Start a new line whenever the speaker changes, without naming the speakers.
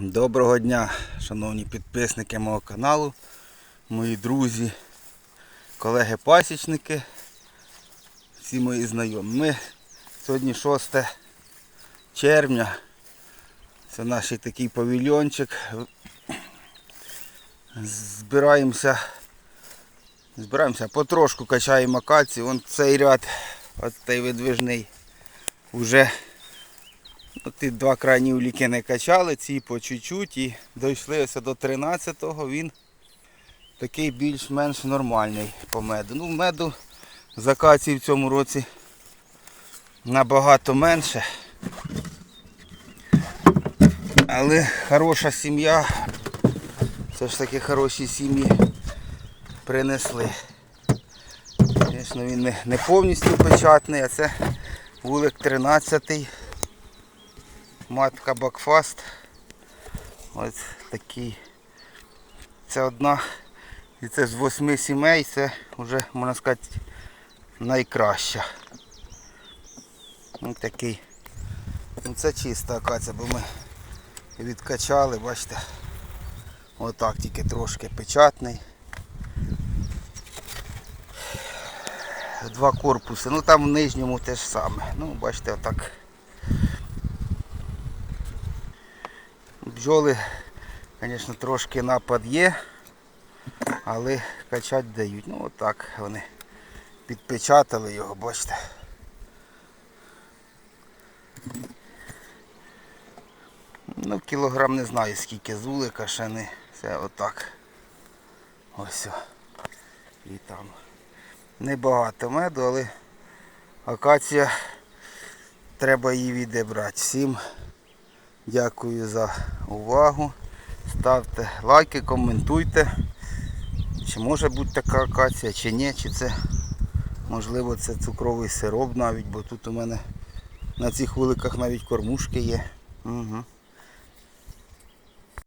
Доброго дня, шановні підписники мого каналу, мої друзі, колеги-пасічники, всі мої знайомі. Ми сьогодні 6 червня. Це наш такий павільйончик. Збираємося, збираємося, потрошку качаємо акацію. Вон цей ряд, от цей видвижний, вже Ну, Ті два крайні уліки не качали, ці по чуть-чуть і дійшли ось до 13-го, він такий більш-менш нормальний по меду. Ну, меду з в цьому році набагато менше. Але хороша сім'я, все ж таки хороші сім'ї принесли. Звісно, він не, повністю печатний, а це вулик 13-й. Матка Бакфаст. Ось такий. Це одна. І це з восьми сімей, це вже, можна сказати, найкраща. Ось такий. Ну, це чиста акація, бо ми відкачали, бачите. Отак тільки трошки печатний. Два корпуси. Ну там в нижньому те ж саме. Ну, бачите, отак. Бджоли, звісно, трошки напад є, але качати дають. Ну отак вони підпечатали його, бачите. Ну, кілограм не знаю скільки зулика, ще все отак. Ось. І там. Небагато меду, але акація треба її відібрати. Всім Дякую за увагу. Ставте лайки, коментуйте. Чи може бути така акація, чи ні, чи це можливо це цукровий сироп навіть, бо тут у мене на цих вуликах навіть кормушки є. Угу.